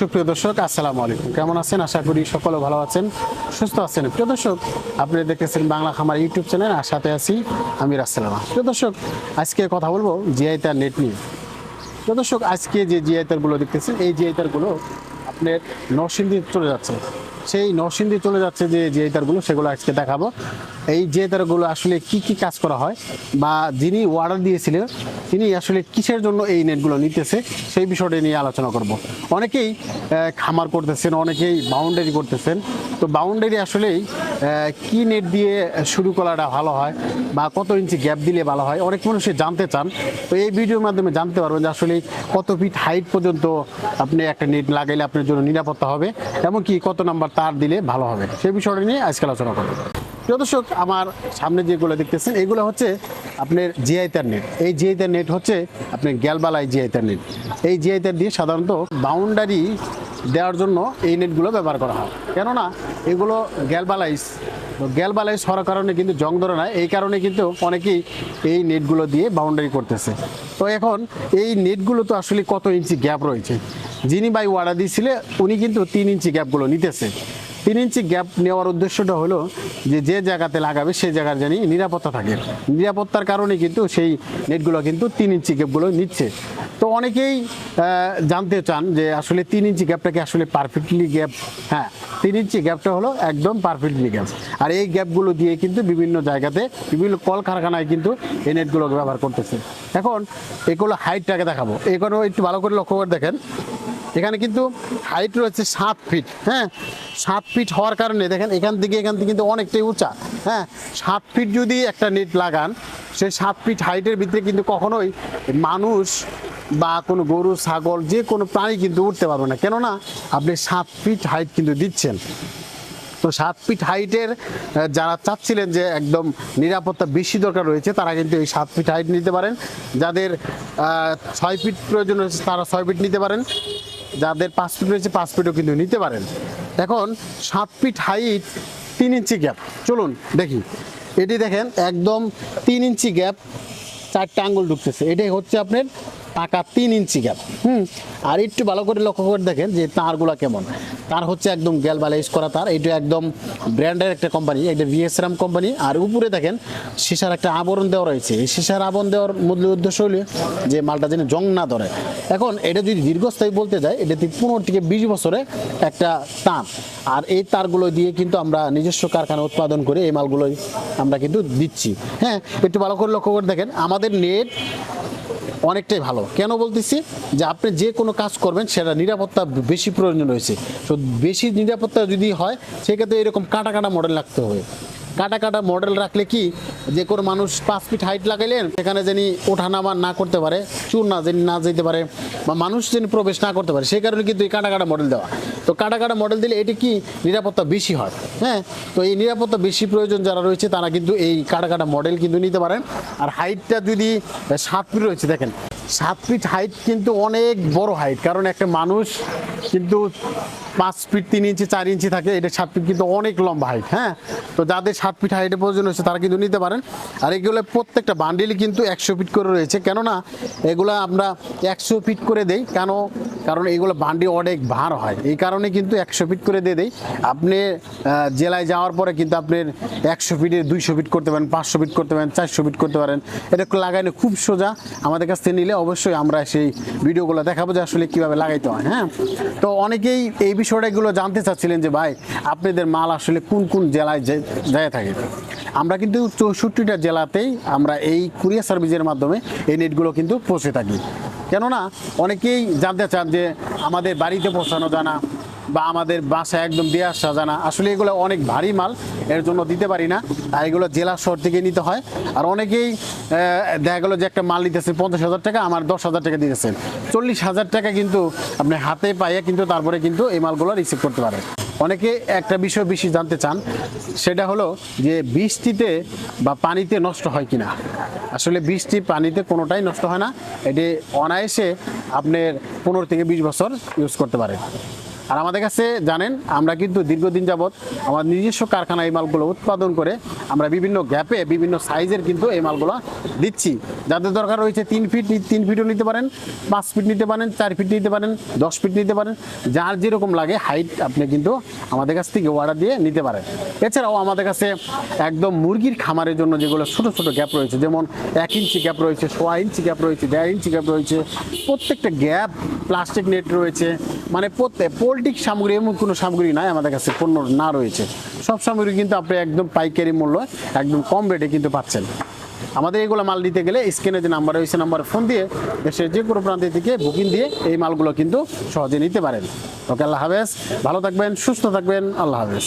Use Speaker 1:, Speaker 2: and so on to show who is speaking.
Speaker 1: সুপ্রিয় দর্শক, আসসালামু আলাইকুম। কেমন আছেন? আশা করি সকলে ভালো আছেন, সুস্থ আছেন। প্রিয় দর্শক, আপনি দেখতেছেন বাংলা খামার ইউটিউব চ্যানেল, আর সাথে আছি আমি রাসেলামা প্রিয় দর্শক, আজকে কথা বলব জিআই তার নেট নিয়ে। প্রিয় দর্শক, আজকে যে জিআই তারগুলো দেখতেছেন, এই জিআই তারগুলো আপনার নরসিংদী চলে যাচ্ছে। সেই নরসিংদী চলে যাচ্ছে যে জিআই তারগুলো সেগুলো আজকে দেখাবো। এই জিআই তারগুলো আসলে কি কি কাজ করা হয়, বা যিনি অর্ডার দিয়েছিলেন তিনি আসলে কিসের জন্য এই নেটগুলো নিতেছে সেই বিষয়টা নিয়ে আলোচনা করব। অনেকেই খামার করতেছেন, অনেকেই বাউন্ডারি করতেছেন। তো বাউন্ডারি আসলেই কি নেট দিয়ে শুরু করাটা ভালো হয় বা কত ইঞ্চি গ্যাপ দিলে ভালো হয়, অনেক মানুষই জানতে চান। তো এই ভিডিওর মাধ্যমে জানতে পারবেন যে আসলে কত ফিট হাইট পর্যন্ত আপনি একটা নেট লাগাইলে আপনার জন্য নিরাপত্তা হবে, এমনকি কত নাম্বার তার দিলে ভালো হবে। সেই বিষয়টা নিয়ে আজকে আলোচনা করব। প্রিয় দর্শক, আমার সামনে যেগুলো দেখতেছেন, এগুলো হচ্ছে আপনার জিআই তার নেট এই জিআই তার নেট হচ্ছে আপনার গ্যালবালাই জিআই তার নেট এই জিআই তার দিয়ে সাধারণত বাউন্ডারি দেওয়ার জন্য এই নেটগুলো ব্যবহার করা হয়। কেননা, এগুলো গ্যালবালাইজ। গ্যালবালাইজ হওয়ার কারণে কিন্তু জং ধরে না এই কারণে কিন্তু অনেকেই এই নেটগুলো দিয়ে বাউন্ডারি করতেছে। তো এখন এই নেটগুলো তো আসলে কত ইঞ্চি গ্যাপ রয়েছে? যিনি বাই অর্ডার দিয়েছিলে, উনি কিন্তু তিন ইঞ্চি গ্যাপগুলো নিতেছে। তিন ইঞ্চি গ্যাপ নেওয়ার উদ্দেশ্যটা হলো যে যে জায়গাতে লাগাবে সেই জায়গার জানি নিরাপত্তা থাকে। নিরাপত্তার কারণে কিন্তু সেই নেটগুলো কিন্তু তিন ইঞ্চি গ্যাপগুলো নিচ্ছে। তো অনেকেই জানতে চান যে, আসলে তিন ইঞ্চি গ্যাপটাকে আসলে পারফেক্টলি গ্যাপ হ্যাঁ তিন ইঞ্চি গ্যাপটা হলো একদম পারফেক্টলি গ্যাপ আর এই গ্যাপগুলো দিয়ে কিন্তু বিভিন্ন জায়গাতে, বিভিন্ন কলকারখানায় কিন্তু এই নেটগুলো ব্যবহার করতেছে। এখন এগুলো হাইটটাকে দেখাবো। এগুলো একটু ভালো করে লক্ষ্য করে দেখেন। এখানে কিন্তু হাইট রয়েছে সাত ফিট হ্যাঁ? সাত ফিট হওয়ার কারণে দেখেন, এখান থেকে এখান থেকে কিন্তু অনেকটাই উঁচা হ্যাঁ? সাত ফিট যদি একটা নেট লাগান, সেই সাত ফিট হাইটের ভিতরে কিন্তু কখনোই মানুষ বা কোনো গরু, ছাগল, যে কোনো প্রাণী কিন্তু উঠতে পারবে না। কেননা, আপনি সাত ফিট হাইট কিন্তু দিচ্ছেন। তো সাত ফিট হাইটের যারা চাচ্ছিলেন যে একদম নিরাপত্তা বেশি দরকার রয়েছে, তারা কিন্তু এই সাত ফিট হাইট নিতে পারেন। যাদের ছয় ফিট প্রয়োজন রয়েছে, তারা ছয় ফিট নিতে পারেন। যাদের পাঁচ ফিট রয়েছে, পাঁচ ফিটও কিন্তু নিতে পারেন। এখন সাত ফিট হাইট, তিন ইঞ্চি গ্যাপ। চলুন দেখি। এটি দেখেন, একদম তিন ইঞ্চি গ্যাপ। চারটা আঙ্গুল ঢুকতেছে। এটাই হচ্ছে আপনার পাকা তিন ইঞ্চি গ্যাপ হুম? আর একটু ভালো করে লক্ষ্য করে দেখেন যে তারগুলো কেমন। তার হচ্ছে একদম গ্যালবালাইজ করা তার। এটা একদম ব্র্যান্ডের একটা কোম্পানি এটা ভিএসরাম কোম্পানি আর উপরে দেখেন, সীসার একটা আবরণ দেওয়া রয়েছে। এই সীসার আবরণ দেওয়ার মূল উদ্দেশ্য হলো যে মালটা যেন জং না ধরে। এখন এটা যদি দীর্ঘস্থায়ী বলতে যায় এটা পনেরো থেকে বিশ বছরে একটা তার। আর এই তারগুলো দিয়ে কিন্তু আমরা নিজস্ব কারখানা উৎপাদন করে এই মালগুলোই আমরা কিন্তু দিচ্ছি। হ্যাঁ একটু ভালো করে লক্ষ্য করে দেখেন। আমাদের নেট অনেকটাই ভালো। কেন বলতেছি? যে আপনি যে কোনো কাজ করবেন, সেটা নিরাপত্তা বেশি প্রয়োজন রয়েছে। তো বেশি নিরাপত্তা যদি হয়, সেক্ষেত্রে এরকম কাটা কাটা মডেল রাখতে হবে। কাটা কাটা মডেল রাখলে কি যে কোনো মানুষ পাঁচ ফিট হাইট লাগাইলেন, সেখানে যিনি ওঠানামা না করতে পারে চুর না যিনি না যেতে পারে, বা মানুষ যিনি প্রবেশ না করতে পারে, সেই কারণে কিন্তু এই কাটা কাটা মডেল দেওয়া। তো কাটা কাটা মডেল দিলে এটি কি নিরাপত্তা বেশি হয়? হ্যাঁ? তো এই নিরাপত্তা বেশি প্রয়োজন যারা রয়েছে, তারা কিন্তু এই কাটা কাটা মডেল কিন্তু নিতে পারেন। আর হাইটটা যদি সাত ফিট রয়েছে, দেখেন। সাত ফিট হাইট কিন্তু অনেক বড় হাইট কারণ একটা মানুষ কিন্তু পাঁচ ফিট তিন ইঞ্চি চার ইঞ্চি থাকে, এটা সাত ফিট কিন্তু অনেক লম্বা হাইট হ্যাঁ? তো যাদের সাত ফিট হাইটের প্রয়োজন হচ্ছে তারা কিন্তু নিতে পারেন। আর এগুলো প্রত্যেকটা বান্ডিলই কিন্তু একশো ফিট করে রয়েছে, কেননা এগুলো আমরা একশো ফিট করে দেই, কেন কারণ এগুলো বান্ডি অনেক ভার হয়। এই কারণে কিন্তু একশো ফিট করে দিয়ে দেয় আপনি জেলায় যাওয়ার পরে কিন্তু আপনার একশো ফিটের দুইশো ফিট করতে পারেন, পাঁচশো ফিট করতে পারেন, চারশো ফিট করতে পারেন। এটা লাগানো খুব সোজা। আমাদের কাছ থেকে নিলে অবশ্যই আমরা সেই ভিডিওগুলো দেখাবো যে আসলে কীভাবে লাগাইতে হয় হ্যাঁ? তো অনেকেই এই বিষয়টাগুলো জানতে চাচ্ছিলেন যে, ভাই, আপনাদের মাল আসলে কোন কোন জেলায় যায় থাকে? আমরা কিন্তু চৌষট্টিটা জেলাতেই আমরা এই কুরিয়ার সার্ভিসের মাধ্যমে এই নেটগুলো কিন্তু পৌঁছে থাকি। কেননা অনেকেই জানতে চান যে আমাদের বাড়িতে পৌঁছানো জানা বা আমাদের বাসায় একদম দিয়ে আসা জানা। আসলে এগুলো অনেক ভারী মাল, এর জন্য দিতে পারি না। আর এগুলো জেলা শহর থেকে নিতে হয়। আর অনেকেই দেখা গেলো যে একটা মাল নিতেছে পঞ্চাশ হাজার টাকা, আমার দশ হাজার টাকা দিতেছেন চল্লিশ হাজার টাকা কিন্তু আপনি হাতে পাইয়ে কিন্তু তারপরে কিন্তু এই মালগুলো রিসিভ করতে পারেন। অনেকে একটা বিষয় বেশি জানতে চান, সেটা হলো যে বৃষ্টিতে বা পানিতে নষ্ট হয় কি না আসলে বৃষ্টি পানিতে কোনোটাই নষ্ট হয় না, এটি অনায়াসে আপনার পনেরো থেকে বিশ বছর ইউজ করতে পারেন আর আমাদের কাছে জানেন, আমরা কিন্তু দীর্ঘদিন যাবৎ আমার নিজস্ব কারখানা এই মালগুলো উৎপাদন করে আমরা বিভিন্ন গ্যাপে বিভিন্ন সাইজের কিন্তু এই মালগুলো দিচ্ছি। যাদের দরকার রয়েছে তিন ফিট তিন ফিটও নিতে পারেন, পাঁচ ফিট নিতে পারেন, চার ফিট নিতে পারেন, দশ ফিট নিতে পারেন, যার যেরকম লাগে হাইট আপনি কিন্তু আমাদের কাছ থেকে অর্ডার দিয়ে নিতে পারেন। এছাড়াও আমাদের কাছে একদম মুরগির খামারের জন্য যেগুলো ছোট ছোট গ্যাপ রয়েছে, যেমন এক ইঞ্চি গ্যাপ রয়েছে, সোয়া ইঞ্চি গ্যাপ রয়েছে, দেড় ইঞ্চি গ্যাপ রয়েছে, প্রত্যেকটা গ্যাপ প্লাস্টিক নেট রয়েছে মানে প্রত্যেক পোলট্রিক সামগ্রী এমন কোনো সামগ্রী নাই, আমাদের কাছে পণ্য না রয়েছে। সব সামগ্রী কিন্তু আপনি একদম পাইকারি মূল্য, একদম কম রেটে কিন্তু পাচ্ছেন। আমাদের এগুলো মাল নিতে গেলে স্ক্রিনে যে নাম্বার রয়েছে নাম্বারে ফোন দিয়ে দেশের যে কোনো প্রান্তে থেকে বুকিং দিয়ে এই মালগুলো কিন্তু সহজে নিতে পারেন। ওকে, আল্লাহ হাফেজ। ভালো থাকবেন, সুস্থ থাকবেন, আল্লাহ হাফেজ।